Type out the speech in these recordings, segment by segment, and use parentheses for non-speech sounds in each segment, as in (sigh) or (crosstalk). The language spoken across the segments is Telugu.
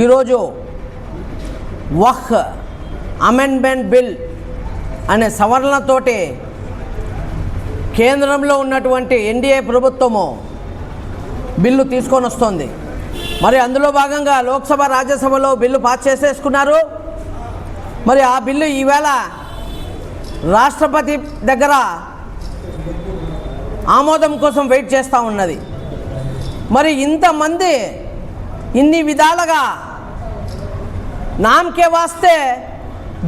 ఈరోజు వహ్ అమెండ్మెంట్ బిల్ అనే సవరణతోటి కేంద్రంలో ఉన్నటువంటి ఎన్డీఏ ప్రభుత్వము బిల్లు తీసుకొని వస్తుంది. మరి అందులో భాగంగా లోక్సభ రాజ్యసభలో బిల్లు పాస్ చేసేసుకున్నారు. మరి ఆ బిల్లు ఈవేళ రాష్ట్రపతి దగ్గర ఆమోదం కోసం వెయిట్ చేస్తూ ఉన్నది. మరి ఇంతమంది ఇన్ని విధాలుగా నామకే వాస్తే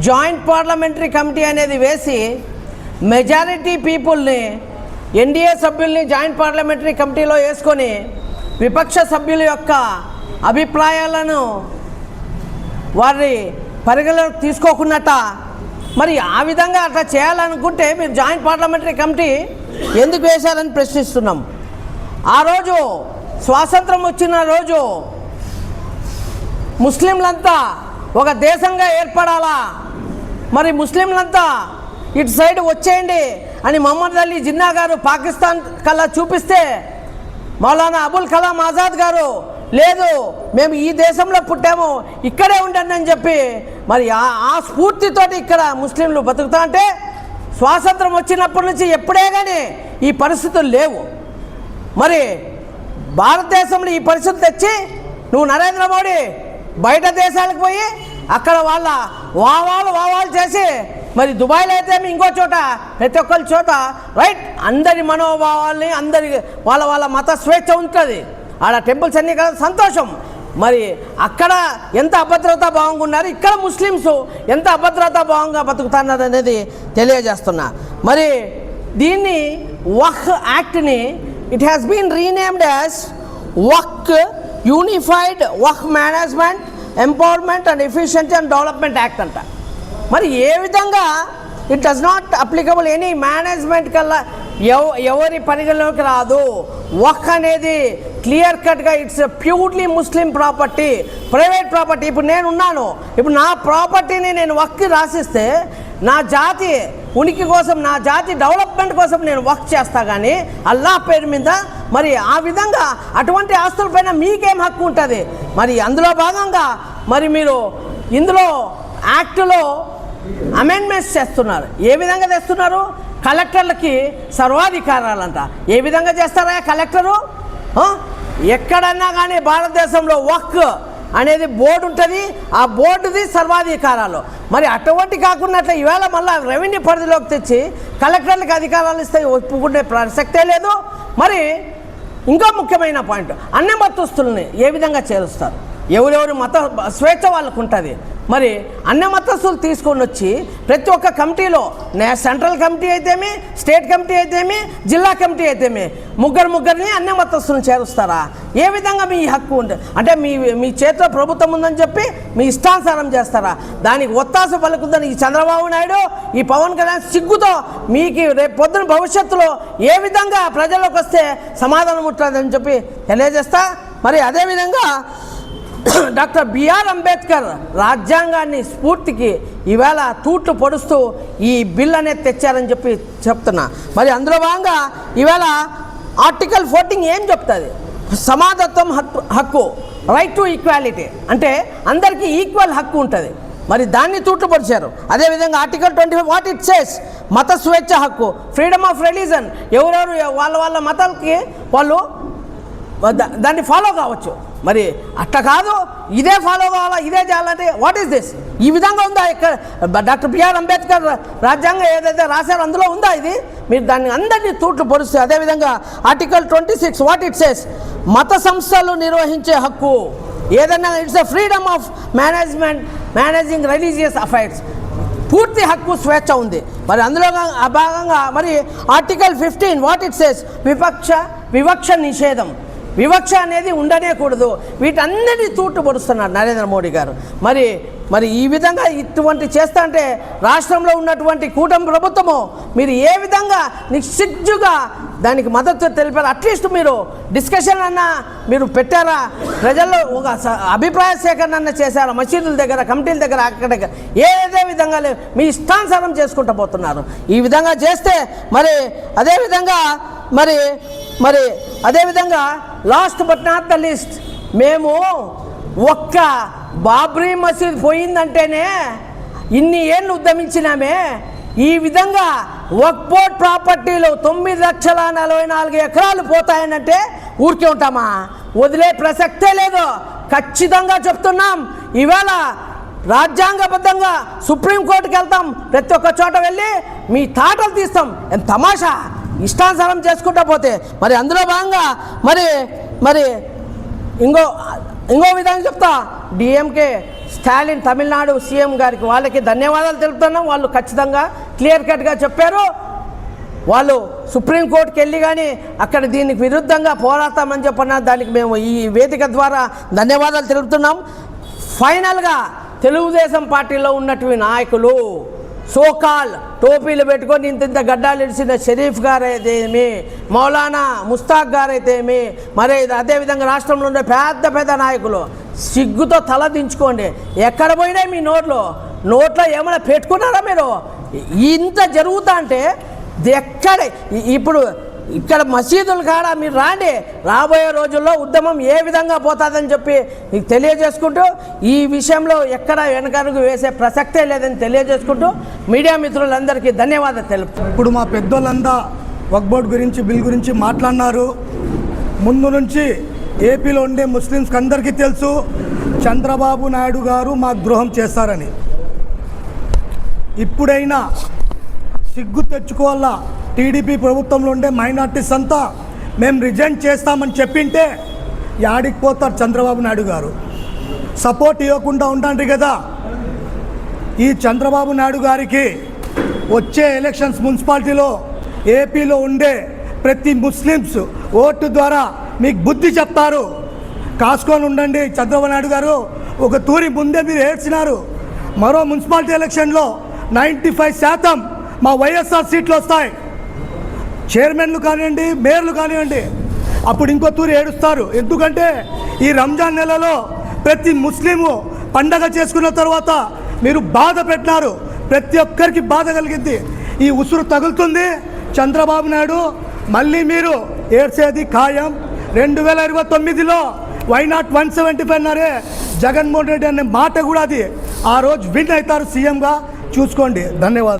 జాయింట్ పార్లమెంటరీ కమిటీ అనేది వేసి మెజారిటీ పీపుల్ని ఎన్డీఏ సభ్యుల్ని జాయింట్ పార్లమెంటరీ కమిటీలో వేసుకొని విపక్ష సభ్యుల యొక్క అభిప్రాయాలను వారి పరిగణలోకి తీసుకోకున్నట్ట. మరి ఆ విధంగా అట్లా చేయాలనుకుంటే మీరు జాయింట్ పార్లమెంటరీ కమిటీ ఎందుకు వేశారని ప్రశ్నిస్తున్నాం. ఆ రోజు స్వాతంత్రం వచ్చిన రోజు ముస్లింలంతా ఒక దేశంగా ఏర్పడాలా? మరి ముస్లింలంతా ఇటు సైడ్ వచ్చేయండి అని మహమ్మద్ అలీ జిన్నా గారు పాకిస్తాన్ కల్లా చూపిస్తే మౌలానా అబుల్ కలాం ఆజాద్ గారు లేదు మేము ఈ దేశంలో పుట్టాము ఇక్కడే ఉండండి అని చెప్పి మరి ఆ ఆ స్ఫూర్తితోటి ఇక్కడ ముస్లింలు బతుకుతా అంటే స్వాతంత్రం వచ్చినప్పటి నుంచి ఎప్పుడే కానీ ఈ పరిస్థితులు లేవు. మరి భారతదేశంలో ఈ పరిస్థితి తెచ్చి నువ్వు నరేంద్ర మోడీ బయట దేశాలకు పోయి అక్కడ వాళ్ళ వావాలు వావాలు చేసి మరి దుబాయ్లో అయితే ఇంకో చోట ప్రతి ఒక్కరి చోట రైట్ అందరి మనోభావాల్ని అందరి వాళ్ళ వాళ్ళ మత స్వేచ్ఛ ఉంటుంది. ఆడ టెంపుల్స్ అన్నీ కదా సంతోషం. మరి అక్కడ ఎంత అభద్రతా భావంగా ఇక్కడ ముస్లిమ్స్ ఎంత అభద్రతా భావంగా బతుకుతున్నారు అనేది తెలియజేస్తున్నా. మరి దీన్ని వహ్ యాక్ట్ని it has been renamed as Waqf unified work management empowerment and efficiency and development act అంట. మరి ఏ విధంగా it does not applicable any management కల్లా ఎవ ఎవరి పరిగణలోకి రాదు. వక్ అనేది క్లియర్ కట్గా it's purely Muslim property private property ఇప్పుడు నేను ఉన్నాను. ఇప్పుడు నా ప్రాపర్టీని నేను వక్కి రాసిస్తే నా జాతి ఉనికి కోసం నా జాతి డెవలప్మెంట్ కోసం నేను వర్క్ చేస్తా కానీ అల్లా పేరు మీద మరి ఆ విధంగా అటువంటి ఆస్తులపైన మీకేం హక్కు ఉంటుంది? మరి అందులో భాగంగా మరి మీరు ఇందులో యాక్ట్లో అమెండ్మెంట్స్ చేస్తున్నారు. ఏ విధంగా తెస్తున్నారు కలెక్టర్లకి సర్వాధికారాలంట. ఏ విధంగా చేస్తారా కలెక్టరు? ఎక్కడన్నా కానీ భారతదేశంలో వర్క్ అనేది బోర్డు ఉంటుంది. ఆ బోర్డుది సర్వాధికారాలు. మరి అటువంటి కాకుండా అట్లా ఈవేళ మళ్ళీ రెవెన్యూ పరిధిలోకి తెచ్చి కలెక్టర్లకు అధికారాలు ఇస్తే ఒప్పుకునే ప్రసక్తే లేదు. మరి ఇంకో ముఖ్యమైన పాయింట్. అన్ని మత్తుస్తుల్ని ఏ విధంగా చేరుస్తారు? ఎవరెవరి మత స్వేచ్ఛ వాళ్ళకు ఉంటుంది మరి అన్ని మతస్థులు తీసుకొని వచ్చి ప్రతి ఒక్క కమిటీలో నే సెంట్రల్ కమిటీ అయితేమి స్టేట్ కమిటీ అయితేమి జిల్లా కమిటీ అయితేమి ముగ్గురు ముగ్గురిని అన్ని మతస్థులను చేరుస్తారా? ఏ విధంగా మీ హక్కు ఉంటుంది అంటే మీ మీ చేతిలో ప్రభుత్వం ఉందని చెప్పి మీ ఇష్టానుసారం చేస్తారా? దానికి ఒత్తాస పలుకుతుందని ఈ చంద్రబాబు నాయుడు ఈ పవన్ కళ్యాణ్ సిగ్గుతో మీకు రేపు పొద్దున భవిష్యత్తులో ఏ విధంగా ప్రజల్లోకి వస్తే సమాధానం ఉంటుందని చెప్పి తెలియజేస్తా. మరి అదేవిధంగా (coughs) డాక్టర్ బిఆర్ అంబేద్కర్ రాజ్యాంగాన్ని స్ఫూర్తికి ఈవేళ తూట్లు పొడుస్తూ ఈ బిల్ అనేది తెచ్చారని చెప్పి చెప్తున్నా. మరి అందులో భాగంగా ఈవేళ ఆర్టికల్ ఫోర్టీన్ ఏం చెప్తుంది? సమానత్వం హక్కు హక్కు రైట్ టు ఈక్వాలిటీ అంటే అందరికీ ఈక్వల్ హక్కు ఉంటుంది. మరి దాన్ని తూట్లుపరిచారు అదేవిధంగా article twenty five what it says మత స్వేచ్ఛ హక్కు ఫ్రీడమ్ ఆఫ్ రిలీజన్ ఎవరెవరు వాళ్ళ వాళ్ళ మతాలకి వాళ్ళు దా- దాన్ని ఫాలో కావచ్చు. మరి అట్లా కాదు ఇదే ఫాలో కావాలా ఇదే చేయాలంటే వాట్ ఈస్ దిస్ ఈ విధంగా ఉందా ఇక్కడ? డాక్టర్ బిఆర్ అంబేద్కర్ రాజ్యాంగం ఏదైతే రాశారో అందులో ఉందా ఇది? మీరు దాన్ని అందరినీ తూట్లు పొడిస్తే అదేవిధంగా article twenty six what it says మత సంస్థలు నిర్వహించే హక్కు. ఏదైనా it's a freedom of management managing religious affairs పూర్తి హక్కు స్వేచ్ఛ ఉంది. మరి అందులో ఆ భాగంగా మరి article fifteen what it says విపక్ష వివక్ష నిషేధం. వివక్ష అనేది ఉండనే కూడదు వీటన్నిటి తూట్టుపడుస్తున్నారు నరేంద్ర మోడీ గారు. మరి మరి ఈ విధంగా ఇటువంటి చేస్తా అంటే రాష్ట్రంలో ఉన్నటువంటి కూటమి ప్రభుత్వము మీరు ఏ విధంగా నిశ్చిజ్జుగా దానికి మద్దతు తెలిపారు? అట్లీస్ట్ మీరు డిస్కషన్ అన్న మీరు పెట్టారా? ప్రజల్లో ఒక స- అభిప్రాయ సేకరణ అన్న చేశారా? మసీదుల దగ్గర కమిటీల దగ్గర అక్కడ ఏదే విధంగా లేదు మీ ఇష్టానుసారం చేసుకుంటూ పోతున్నారు. ఈ విధంగా చేస్తే మరి అదే విధంగా మరి మరి అదేవిధంగా last but not the least మేము ఒక్క బాబ్రీ మసీద్ పోయిందంటేనే ఇన్ని ఏళ్ళు ఉద్యమించినామే. ఈ విధంగా వక్బోర్డ్ ప్రాపర్టీలు తొమ్మిది లక్షల నలభై నాలుగు ఎకరాలు పోతాయనంటే ఊరికే ఉంటామా? వదిలే ప్రసక్తే లేదు. ఖచ్చితంగా చెప్తున్నాం. ఇవాళ రాజ్యాంగబద్ధంగా సుప్రీంకోర్టుకి వెళ్తాం. ప్రతి ఒక్క చోట వెళ్ళి మీ తాటలు తీస్తాం. ఎంత తమాషా? ఇష్టానుసారం చేసుకుంటా పోతే మరి అందులో భాగంగా మరి మరి ఇంకో ఇంకో విధంగా చెప్తా. డిఎంకే స్టాలిన్ తమిళనాడు సీఎం గారికి వాళ్ళకి ధన్యవాదాలు తెలుపుతున్నాం. వాళ్ళు ఖచ్చితంగా క్లియర్ కట్గా చెప్పారు. వాళ్ళు సుప్రీంకోర్టుకి వెళ్ళి కానీ అక్కడ దీనికి విరుద్ధంగా పోరాడతామని చెప్పిన దానికి మేము ఈ వేదిక ద్వారా ధన్యవాదాలు తెలుపుతున్నాం. ఫైనల్గా తెలుగుదేశం పార్టీలో ఉన్నటువంటి నాయకులు సోకాల్ టోపీలు పెట్టుకొని ఇంత ఇంత గడ్డాలు ఇడిచిన షరీఫ్ గారైతేమి మౌలానా ముస్తాక్ గారైతేమి మరి అదేవిధంగా రాష్ట్రంలో ఉండే పెద్ద పెద్ద నాయకులు సిగ్గుతో తల దించుకోండి. ఎక్కడ పోయినాయి మీ నోట్లో నోట్లో ఏమైనా పెట్టుకున్నారా మీరు? ఇంత జరుగుతా అంటే ఎక్కడ ఇప్పుడు ఇక్కడ మసీదులు కాడ మీరు రాండి. రాబోయే రోజుల్లో ఉద్యమం ఏ విధంగా పోతుందని చెప్పి మీకు తెలియజేసుకుంటూ ఈ విషయంలో ఎక్కడ వెనకడుగు వేసే ప్రసక్తే లేదని తెలియజేసుకుంటూ మీడియా మిత్రులందరికీ ధన్యవాదాలు తెలుపు ఇప్పుడు మా పెద్దోళ్ళంతా వక్బోర్డ్ గురించి బిల్ గురించి మాట్లాడినారు. ముందు నుంచి ఏపీలో ఉండే ముస్లిమ్స్కి అందరికీ తెలుసు చంద్రబాబు నాయుడు గారు మా ద్రోహం చేస్తారని ఇప్పుడైనా సిగ్గు తెచ్చుకోవాలా? టీడీపీ ప్రభుత్వంలో ఉండే మైనార్టీస్ అంతా మేము రిజైన్ చేస్తామని చెప్పింటే యాడికి పోతారు చంద్రబాబు నాయుడు గారు. సపోర్ట్ ఇవ్వకుండా ఉండండి కదా. ఈ చంద్రబాబు నాయుడు గారికి వచ్చే ఎలక్షన్స్ మున్సిపాలిటీలో ఏపీలో ఉండే ప్రతి ముస్లిమ్స్ ఓటు ద్వారా మీకు బుద్ధి చెప్తారు. కాసుకొని ఉండండి చంద్రబాబు నాయుడు గారు. ఒక తూరి ముందే మీరు ఏడ్చినారు. మరో మున్సిపాలిటీ ఎలక్షన్లో నైంటీ ఫైవ్ శాతం మా వైఎస్ఆర్ సీట్లు వస్తాయి. చైర్మన్లు కానివ్వండి మేయర్లు కానివ్వండి అప్పుడు ఇంకో తూరి ఏడుస్తారు. ఎందుకంటే ఈ రంజాన్ నెలలో ప్రతి ముస్లిము పండగ చేసుకున్న తర్వాత మీరు బాధ పెట్టినారు. ప్రతి ఒక్కరికి బాధ కలిగింది. ఈ ఉసురు తగులుతుంది. చంద్రబాబు నాయుడు మళ్ళీ మీరు ఏడ్చేది ఖాయం. రెండు వేల ఇరవై తొమ్మిదిలో why not one seventy five అన్నారే జగన్మోహన్ రెడ్డి అనే మాట కూడా అది. ఆ రోజు విన్ అవుతారు సీఎంగా. చూసుకోండి. ధన్యవాదాలు.